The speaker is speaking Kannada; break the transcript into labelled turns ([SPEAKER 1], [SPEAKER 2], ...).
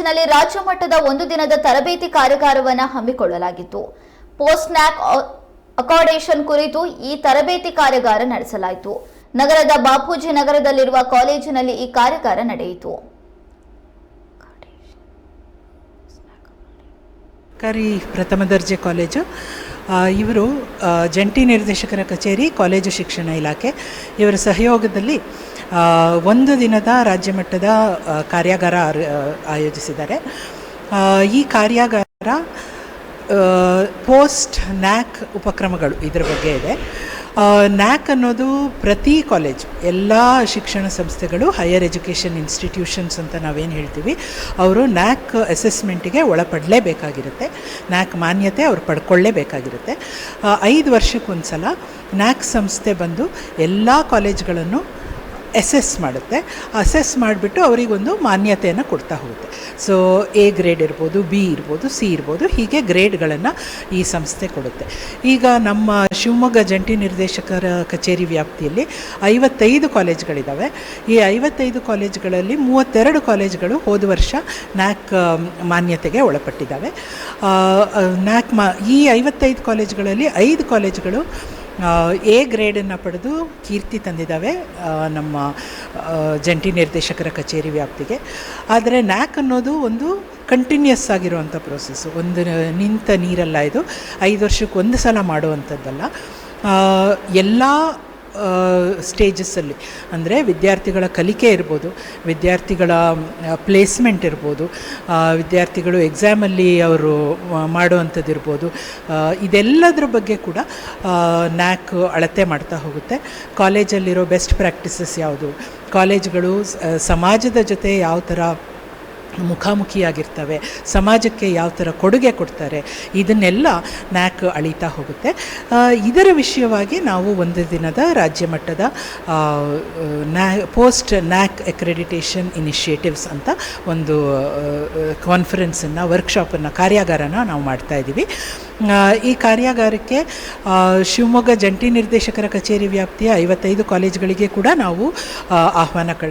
[SPEAKER 1] ಕಾಲೇಜಿನಲ್ಲಿ ರಾಜ್ಯ ಮಟ್ಟದ ಒಂದು ದಿನದ ತರಬೇತಿ ಕಾರ್ಯಾಗಾರವನ್ನು ಹಮ್ಮಿಕೊಳ್ಳಲಾಗಿತ್ತು. ಪೋಸ್ಟ್ ನ್ಯಾಕ್ ಅಕಾಮಡೇಷನ್ ಕುರಿತು ಈ ತರಬೇತಿ ಕಾರ್ಯಾಗಾರ ನಡೆಸಲಾಯಿತು. ನಗರದ ಬಾಪೂಜಿ ನಗರದಲ್ಲಿರುವ ಕಾಲೇಜಿನಲ್ಲಿ ಈ ಕಾರ್ಯಾಗಾರ ನಡೆಯಿತು.
[SPEAKER 2] ಸರ್ಕಾರಿ ಪ್ರಥಮ ದರ್ಜೆ ಕಾಲೇಜು. ಇವರು ಜಂಟಿ ನಿರ್ದೇಶಕರ ಕಚೇರಿ, ಕಾಲೇಜು ಶಿಕ್ಷಣ ಇಲಾಖೆ. ಇವರ ಸಹಯೋಗದಲ್ಲಿ ಒಂದು ದಿನದ ರಾಜ್ಯ ಮಟ್ಟದ ಕಾರ್ಯಾಗಾರ ಆಯೋಜಿಸಿದ್ದಾರೆ. ಈ ಕಾರ್ಯಾಗಾರ ಪೋಸ್ಟ್ ನ್ಯಾಕ್ ಉಪಕ್ರಮಗಳು ಇದರ ಬಗ್ಗೆ ಇದೆ. ನ್ಯಾಕ್ ಅನ್ನೋದು ಪ್ರತಿ ಕಾಲೇಜ್ ಎಲ್ಲ ಶಿಕ್ಷಣ ಸಂಸ್ಥೆಗಳು ಹೈಯರ್ ಎಜುಕೇಷನ್ ಇನ್ಸ್ಟಿಟ್ಯೂಷನ್ಸ್ ಅಂತ ನಾವೇನು ಹೇಳ್ತೀವಿ, ಅವರು ನ್ಯಾಕ್ ಅಸೆಸ್ಮೆಂಟಿಗೆ ಒಳಪಡಲೇಬೇಕಾಗಿರುತ್ತೆ. ನ್ಯಾಕ್ ಮಾನ್ಯತೆ ಅವ್ರು ಪಡ್ಕೊಳ್ಳೇಬೇಕಾಗಿರುತ್ತೆ. ಐದು ವರ್ಷಕ್ಕೊಂದು ಸಲ ನ್ಯಾಕ್ ಸಂಸ್ಥೆ ಬಂದು ಎಲ್ಲ ಕಾಲೇಜ್ಗಳನ್ನು ಅಸೆಸ್ ಮಾಡುತ್ತೆ. ಅಸೆಸ್ ಮಾಡಿಬಿಟ್ಟು ಅವರಿಗೊಂದು ಮಾನ್ಯತೆಯನ್ನು ಕೊಡ್ತಾ ಹೋಗುತ್ತೆ. ಸೊ ಎ ಗ್ರೇಡ್ ಇರ್ಬೋದು ಬಿ ಇರ್ಬೋದು ಸಿ ಇರ್ಬೋದು, ಹೀಗೆ ಗ್ರೇಡ್ಗಳನ್ನು ಈ ಸಂಸ್ಥೆ ಕೊಡುತ್ತೆ. ಈಗ ನಮ್ಮ ಶಿವಮೊಗ್ಗ ಜಂಟಿ ನಿರ್ದೇಶಕರ ಕಚೇರಿ ವ್ಯಾಪ್ತಿಯಲ್ಲಿ ಐವತ್ತೈದು ಕಾಲೇಜ್ಗಳಿದ್ದಾವೆ ಈ ಐವತ್ತೈದು ಕಾಲೇಜ್ಗಳಲ್ಲಿ ಮೂವತ್ತೆರಡು ಕಾಲೇಜ್ಗಳು ಹೋದ ವರ್ಷ ನ್ಯಾಕ್ ಮಾನ್ಯತೆಗೆ ಒಳಪಟ್ಟಿದ್ದಾವೆ ನ್ಯಾಕ್ ಮಾ, ಈ ಐವತ್ತೈದು ಕಾಲೇಜ್ಗಳಲ್ಲಿ ಐದು ಕಾಲೇಜ್ಗಳು ಎ ಗ್ರೇಡನ್ನು ಪಡೆದು ಕೀರ್ತಿ ತಂದಿದ್ದಾವೆ ನಮ್ಮ ಜಂಟಿ ನಿರ್ದೇಶಕರ ಕಚೇರಿ ವ್ಯಾಪ್ತಿಗೆ. ಆದರೆ ನ್ಯಾಕ್ ಅನ್ನೋದು ಒಂದು ಕಂಟಿನ್ಯೂಸ್ ಆಗಿರುವಂಥ ಪ್ರೋಸೆಸ್ಸು ಒಂದು ನಿಂತ ನೀರಲ್ಲ ಇದು. ಐದು ವರ್ಷಕ್ಕೆ ಒಂದು ಸಲ ಮಾಡುವಂಥದ್ದಲ್ಲ. ಎಲ್ಲ ಸ್ಟೇಜಸ್ಸಲ್ಲಿ ಅಂದರೆ ವಿದ್ಯಾರ್ಥಿಗಳ ಕಲಿಕೆ ಇರ್ಬೋದು, ವಿದ್ಯಾರ್ಥಿಗಳ ಪ್ಲೇಸ್ಮೆಂಟ್ ಇರ್ಬೋದು ವಿದ್ಯಾರ್ಥಿಗಳು ಎಕ್ಸಾಮಲ್ಲಿ ಅವರು ಮಾಡುವಂಥದ್ದು ಇರ್ಬೋದು. ಇದೆಲ್ಲದರ ಬಗ್ಗೆ ಕೂಡ ನ್ಯಾಕ್ ಅಳತೆ ಮಾಡ್ತಾ ಹೋಗುತ್ತೆ. ಕಾಲೇಜಲ್ಲಿರೋ ಬೆಸ್ಟ್ ಪ್ರಾಕ್ಟೀಸಸ್ ಯಾವುದು? ಕಾಲೇಜ್ಗಳು ಸಮಾಜದ ಜೊತೆ ಯಾವ ಥರ ಮುಖಾಮುಖಿಯಾಗಿರ್ತವೆ. ಸಮಾಜಕ್ಕೆ ಯಾವ ಥರ ಕೊಡುಗೆ ಕೊಡ್ತಾರೆ, ಇದನ್ನೆಲ್ಲ ನ್ಯಾಕ್ ಅಳೀತಾ ಹೋಗುತ್ತೆ. ಇದರ ವಿಷಯವಾಗಿ ನಾವು ಒಂದು ದಿನದ ರಾಜ್ಯ ಮಟ್ಟದ ನ್ಯಾ, ಪೋಸ್ಟ್ ನ್ಯಾಕ್ ಅಕ್ರೆಡಿಟೇಷನ್ ಇನಿಷಿಯೇಟಿವ್ಸ್ ಅಂತ ಒಂದು ಕಾನ್ಫರೆನ್ಸನ್ನು, ವರ್ಕ್ಶಾಪನ್ನು, ಕಾರ್ಯಾಗಾರನ ನಾವು ಮಾಡ್ತಾ ಇದ್ದೀವಿ. ಈ ಕಾರ್ಯಾಗಾರಕ್ಕೆ ಶಿವಮೊಗ್ಗ ಜಂಟಿ ನಿರ್ದೇಶಕರ ಕಚೇರಿ ವ್ಯಾಪ್ತಿಯ ಐವತ್ತೈದು ಕಾಲೇಜುಗಳಿಗೆ ಕೂಡ ನಾವು ಆಹ್ವಾನ